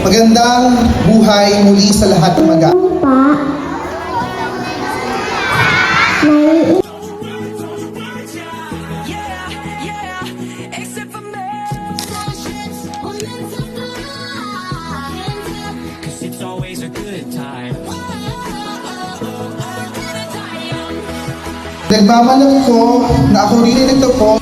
Magandang buhay muli sa lahat ng mag. Nagmamalang ko na ako rin ay nagtapos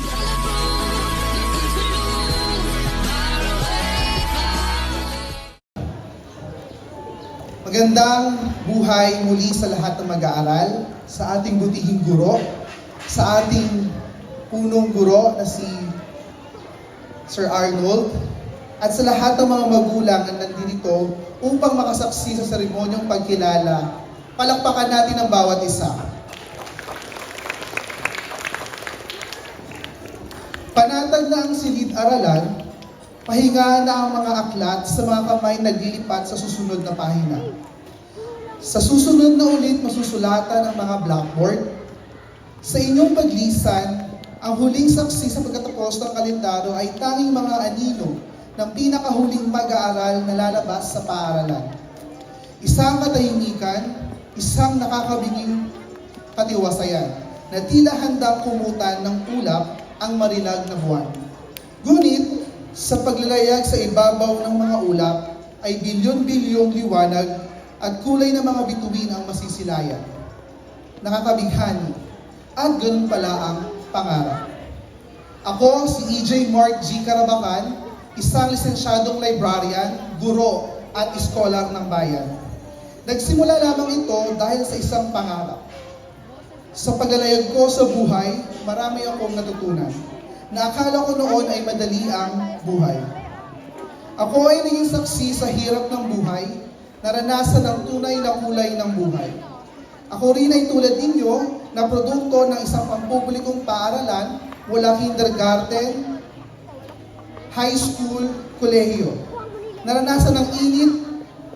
Magandang buhay muli sa lahat ng mag-aaral, sa ating butihing guro, sa ating punong guro na si Sir Arnold, at sa lahat ng mga magulang na nandito upang makasaksi sa seremonyong pagkilala. Palakpakan natin ang bawat isa. Panatag na ang silid-aralan, pahinga na ang mga aklat sa mga kamay naglilipat sa susunod na pahina. Sa susunod na ulit masusulatan ang mga blackboard. Sa inyong paglisan, ang huling saksi sa pagkatapos ng kalendaryo ay tanging mga anino ng pinakahuling mag-aaral na lalabas sa paaralan. Isang katahimikan, isang nakakabinging katiwasayan na tila handang kumutan ng ulap ang marilag na buwan. Ngunit, sa paglalayag sa ibabaw ng mga ulap ay bilyon-bilyong liwanag at kulay ng mga bituin ang masisilayan. Nakakabighani at ganun pala ang pangarap. Ako si EJ Mark G. Carabacan, isang lisensyadong librarian, guro at iskolar ng bayan. Nagsimula lamang ito dahil sa isang pangarap. Sa paglalayag ko sa buhay, marami akong natutunan na akala ko noon ay madali ang buhay. Ako ay naging saksi sa hirap ng buhay, naranasan ang tunay na kulay ng buhay. Ako rin ay tulad ninyo na produkto ng isang pampublikong paaralan mula kindergarten, high school, kolehiyo. Naranasan ang init,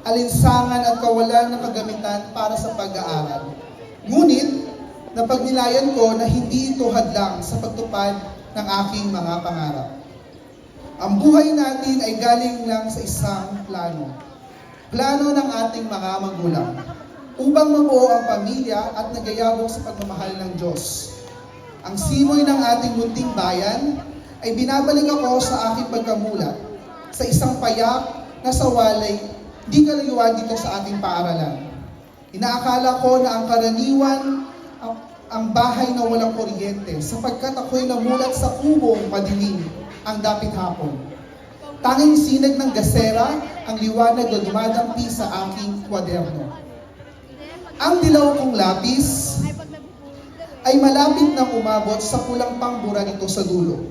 alinsangan at kawalan ng kagamitan para sa pag-aaral. Ngunit, napagnilayan ko na hindi ito hadlang sa pagtupad ng aking mga pangarap. Ang buhay natin ay galing lang sa isang plano. Plano ng ating mga magulang upang mabuo ang pamilya at nagayabong sa pagmamahal ng Diyos. Ang simoy ng ating munting bayan ay binabalik ako sa aking pagkamulat sa isang payak na sawalay di kalayuan dito sa ating paaralan. Inaakala ko na ang karaniwan ang, ang bahay na walang kuryente sapagkat ako'y namulat sa kubong madilim ang dapit hapon. Tanging sinag ng gasera ang liwanag na dumadampi sa aking kwaderno. Ang dilaw kong lapis ay malapit nang umabot sa pulang pangbura nito sa dulo.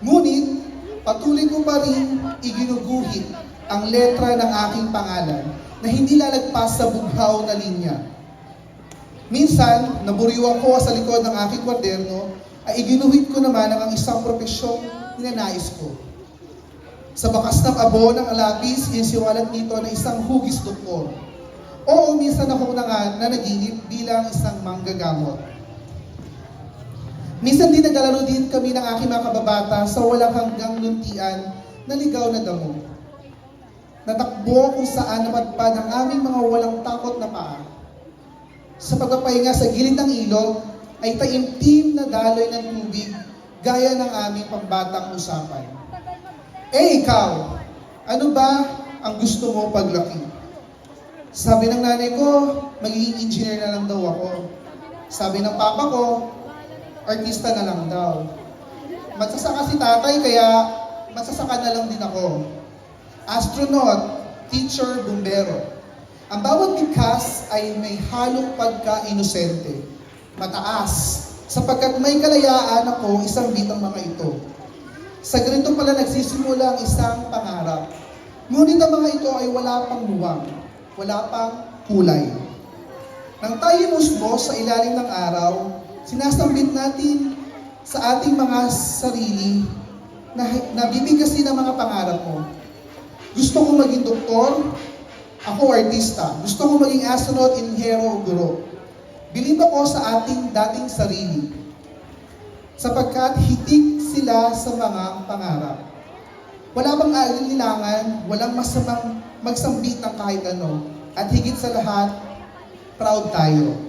Ngunit, patuloy ko pa rin iginuguhit ang letra ng aking pangalan na hindi lalagpas sa bughaw na linya. Minsan, naburiw ako sa likod ng aking kwaderno ay iginuhit ko naman ang isang profesyong ninanais ko. Sa bakas ng abo ng alapis, insiwalat nito na isang hugis doktor. Oo, minsan ako na nga na naginip bilang isang manggagamot. Minsan din naglalaro din kami ng aking mga kababata sa walang hanggang luntian na ligaw na damo. Natakbo kung saan napadpad ang aming mga walang takot na paa. Sa pagpapahinga sa gilid ng ilog ay taimtim na daloy ng tubig gaya ng aming pambatang usapan. Eh ikaw, ano ba ang gusto mo paglaki? Sabi ng nanay ko, magiging engineer na lang daw ako. Sabi ng papa ko, artista na lang daw. Magsasaka si tatay kaya magsasaka na lang din ako. Astronaut, teacher, bumbero. Ang bawat likas ay may halong pagka-inosente, mataas, sapagkat may kalayaan ako isang bitang mga ito. Sa ganito pala nagsisimula ang isang pangarap. Ngunit ang mga ito ay wala pang muwang, wala pang kulay. Nang tayo musmo sa ilalim ng araw, sinasambit natin sa ating mga sarili na nabibigkasin ang mga pangarap mo. Gusto ko maging doktor, ako artista. Gusto ko maging astronaut, inhero o guro. Bilib ako sa ating dating sarili sapagkat hitik sila sa mga pangarap. Wala bang aalilangan, walang masamang magsambit ng kahit ano. At higit sa lahat, proud tayo.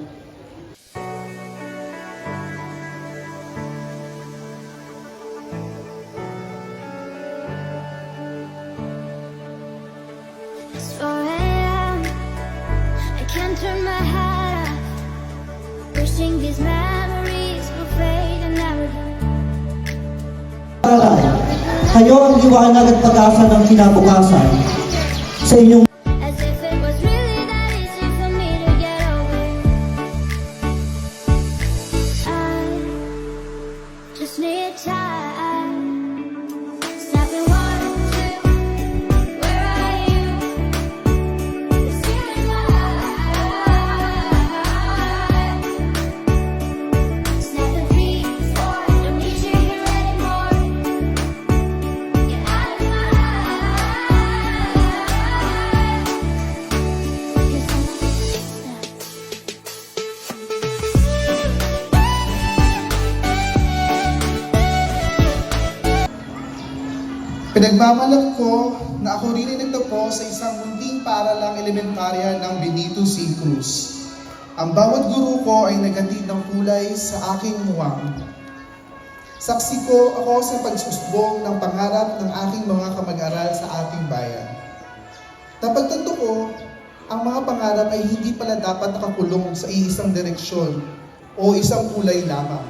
Kayo ang at pag-asa ng kinabukasan sa inyong Pinagmamalak ko na ako rin ay nagtapo sa isang munting paaralang elementarya ng Benito C. Cruz. Ang bawat guro ko ay nagatid ng kulay sa aking muwang. Saksi ko ako sa pagsusbong ng pangarap ng aking mga kamag-aral sa ating bayan. Napagtanto ko, ang mga pangarap ay hindi pala dapat nakakulong sa iisang direksyon o isang kulay lamang.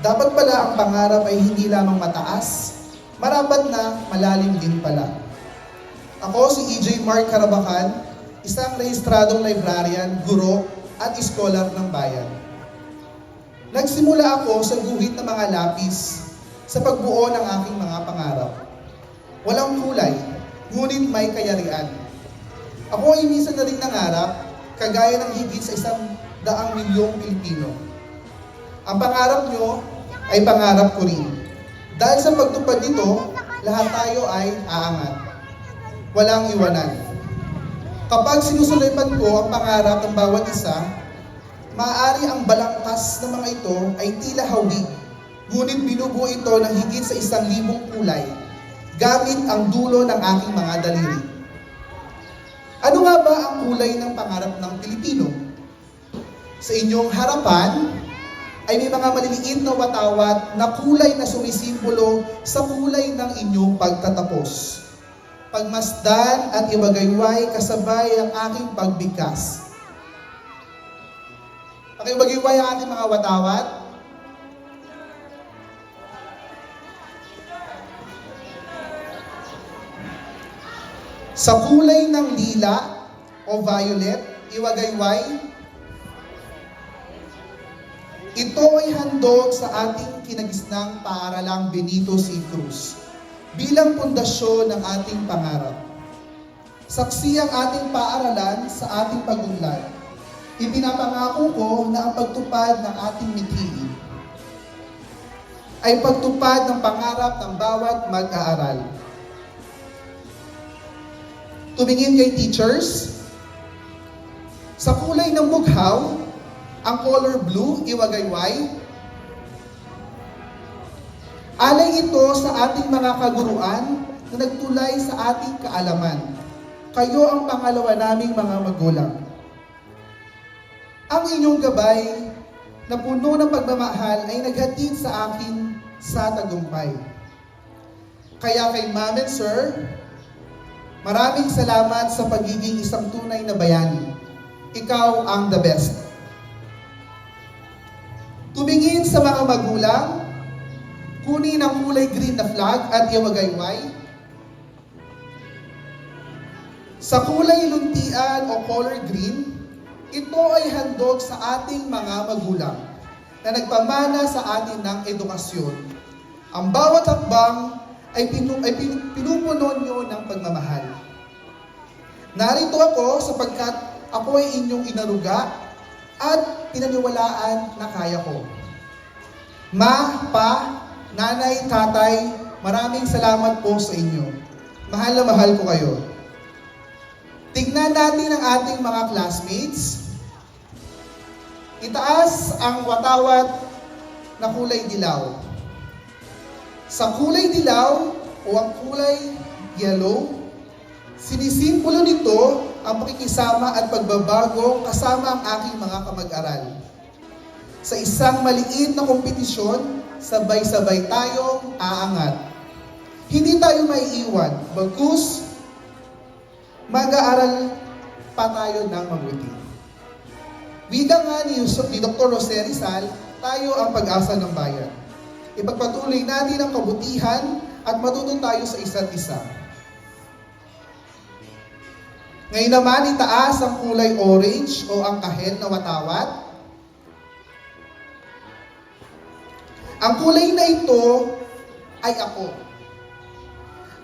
Dapat pala ang pangarap ay hindi lamang mataas, marapat na malalim din pala. Ako si EJ Mark Carabacan, isang rehistradong librarian, guro at iskolar ng bayan. Nagsimula ako sa guhit ng mga lapis sa pagbuo ng aking mga pangarap. Walang kulay, ngunit may kayarian. Ako ay minsan na rin nangarap, kagaya ng higit sa isang daang milyong Pilipino. Ang pangarap nyo ay pangarap ko rin. Dahil sa pagtupad nito, lahat tayo ay aangat. Walang iwanan. Kapag sinusulipan ko ang pangarap ng bawat isa, maaari ang balangkas ng mga ito ay tila hawig. Ngunit binubuo ito ng higit sa isang libong kulay gamit ang dulo ng aking mga daliri. Ano nga ba ang kulay ng pangarap ng Pilipino? Sa inyong harapan ay may mga maliliit na watawat na kulay na sumisimbolo sa kulay ng inyong pagtatapos. Pagmasdan at iwagayway kasabay ang aking pagbigkas. Pakiwagayway ang ating mga watawat. Sa kulay ng lila o violet, iwagayway, ito ay handog sa ating kinagisnang paaralang Benito C. Cruz bilang pundasyon ng ating pangarap. Saksi ang ating paaralan sa ating pagunlad. Ipinapangako ko na ang pagtupad ng ating mithiin ay pagtupad ng pangarap ng bawat mag-aaral. Tumingin kay teachers, sa kulay ng bughaw, ang color blue, iwagayway. Alay ito sa ating mga kaguruan na nagtulay sa ating kaalaman. Kayo ang pangalawa naming mga magulang. Ang inyong gabay na puno ng pagmamahal ay naghatid sa akin sa tagumpay. Kaya kay Ma'am and Sir, maraming salamat sa pagiging isang tunay na bayani. Ikaw ang the best. Sa mga magulang, kunin ang kulay green na flag at iwagayway. Sa kulay luntian o color green, ito ay handog sa ating mga magulang na nagpamana sa atin ng edukasyon. Ang bawat hakbang ay, pinu- ay pinu- pinupuno nyo ng pagmamahal. Narito ako sapagkat ako ay inyong inaruga at pinaniwalaan na kaya ko. Ma, pa, nanay, tatay, maraming salamat po sa inyo. Mahal na mahal ko kayo. Tignan natin ang ating mga classmates. Itaas ang watawat na kulay dilaw. Sa kulay dilaw o ang kulay yellow, Sinisimbolo nito ang pakikisama at pagbabago kasama ang aking mga kamag-aral. Sa isang maliit na kompetisyon, sabay-sabay tayong aangat. Hindi tayo maiiwan, bagkus mag-aaral pa tayo ng mabuti. Wika nga ni, ni Dr. Jose Rizal, tayo ang pag-asa ng bayan. Ipagpatuloy natin ang kabutihan at matuto tayo sa isa't isa. Ngayon naman, itaas ang kulay orange o ang kahel na watawat. Ang kulay na ito ay ako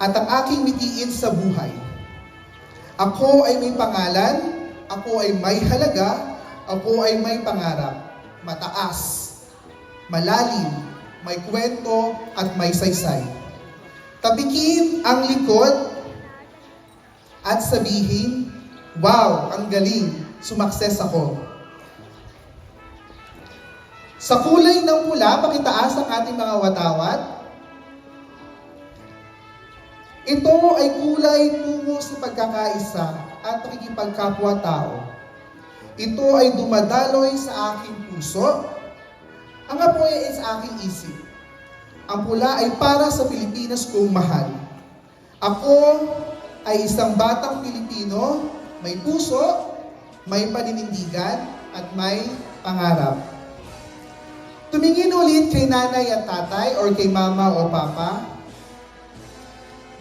at ang aking mitiin sa buhay. Ako ay may pangalan, ako ay may halaga, ako ay may pangarap. Mataas, malalim, may kwento at may saysay. Tabikin ang likod at sabihin, Wow, ang galing, sumakses ako. Sa kulay ng pula, pakitaas ang ating mga watawat. Ito ay kulay tungo sa pagkakaisa at pakikipagkapwa-tao. Ito ay dumadaloy sa aking puso. Ang apoy ay sa aking isip. Ang pula ay para sa Pilipinas kong mahal. Ako ay isang batang Pilipino, may puso, may paninindigan, at may pangarap. Tumingin ulit kay nanay at tatay or kay mama o papa.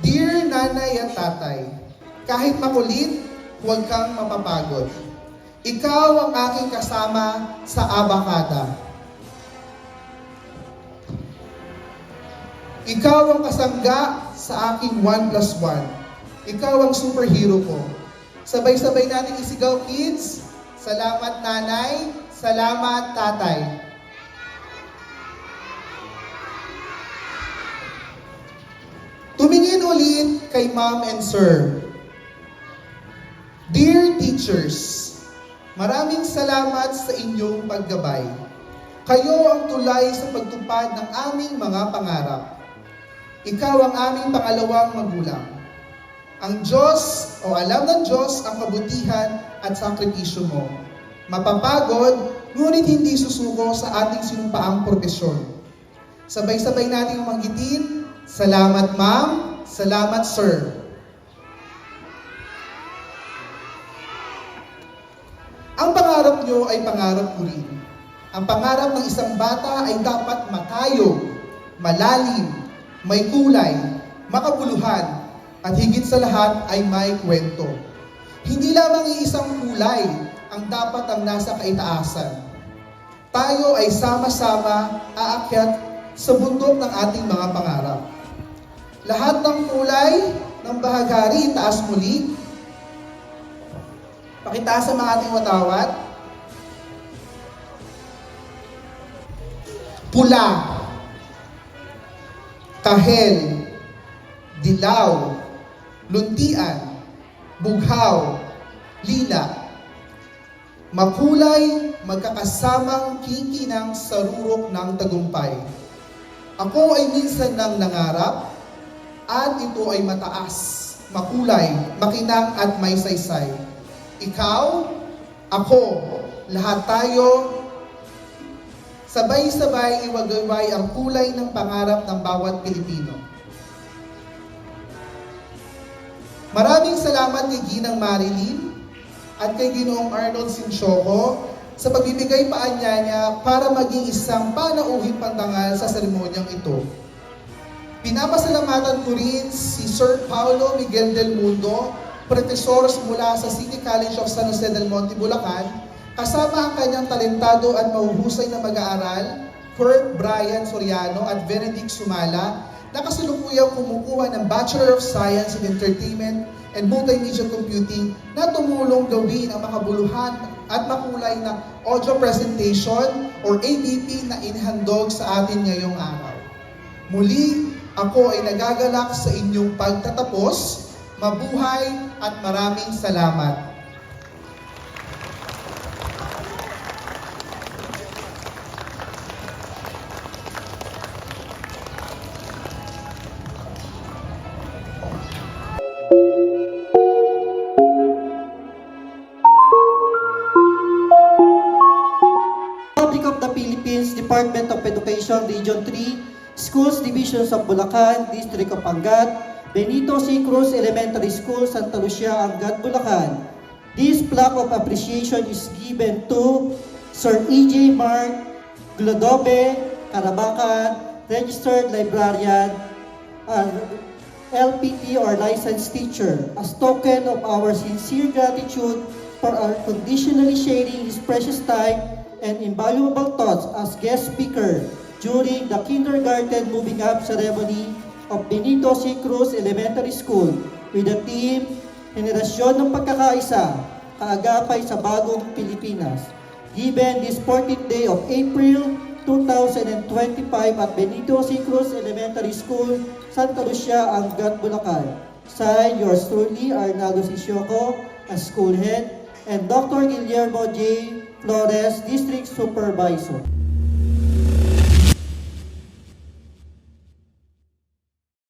Dear nanay at tatay, kahit makulit, huwag kang mapapagod. Ikaw ang aking kasama sa abakada. Ikaw ang kasangga sa aking 1 plus 1. Ikaw ang superhero ko. Sabay-sabay natin isigaw, kids. Salamat nanay, salamat tatay. Ulit kay ma'am and sir. Dear teachers, maraming salamat sa inyong paggabay. Kayo ang tulay sa pagtupad ng aming mga pangarap. Ikaw ang aming pangalawang magulang. Ang Diyos o alam ng Diyos ang kabutihan at sakripisyo mo. Mapapagod, ngunit hindi susuko sa ating sinumpaang propesyon. Sabay-sabay nating magitin, Salamat ma'am, salamat sir. Ang pangarap nyo ay pangarap ko rin. Ang pangarap ng isang bata ay dapat matayo, malalim, may kulay, makabuluhan, at higit sa lahat ay may kwento. Hindi lamang iisang kulay ang dapat ang nasa kaitaasan. Tayo ay sama-sama aakyat sa bundok ng ating mga pangarap. Lahat ng kulay ng bahagari, itaas muli. Pakitaas sa mga ating watawat. Pula, kahel, dilaw, luntian, bughaw, lila. Makulay, magkakasamang kikinang sarurok ng tagumpay. Ako ay minsan nang nangarap, at ito ay mataas, makulay, makinang at may saysay. Ikaw, ako, lahat tayo, sabay-sabay iwagayway ang kulay ng pangarap ng bawat Pilipino. Maraming salamat kay Ginang Marilyn at kay Ginoong Arnold Sinchoco sa pagbibigay paanya niya para maging isang panauhing pandangal sa seremonyang ito. Pinapasalamatan ko rin si Sir Paulo Miguel del Mundo, profesor mula sa City College of San Jose del Monte, Bulacan, kasama ang kanyang talentado at mahuhusay na mag-aaral, Kurt Brian Soriano at Benedict Sumala, na kasalukuyang kumukuha ng Bachelor of Science in Entertainment and Multimedia Computing na tumulong gawin ang makabuluhan at makulay na audio presentation or ABP na inhandog sa atin ngayong araw. Muli, ako ay nagagalak sa inyong pagtatapos. Mabuhay at maraming salamat. Republic of the Philippines, Department of Education, Region 3, Schools Divisions of Bulacan, District of Angat, Benito C. Cruz Elementary School, Santa Lucia, Angat, Bulacan. This plaque of appreciation is given to Sir E.J. Mark Glodobe Karabakan, registered librarian, uh, LPT or licensed teacher, as token of our sincere gratitude for our conditionally sharing his precious time and invaluable thoughts as guest speaker during the kindergarten moving up ceremony of Benito C. Cruz Elementary School with the theme Henerasyon ng Pagkakaisa, Kaagapay sa Bagong Pilipinas. Given this 14th day of April 2025 at Benito C. Cruz Elementary School, Santa Lucia, Angat, Bulacan. Signed, yours truly, Arnaldo Sisyoko, as school head, and Dr. Guillermo J. Flores, District Supervisor.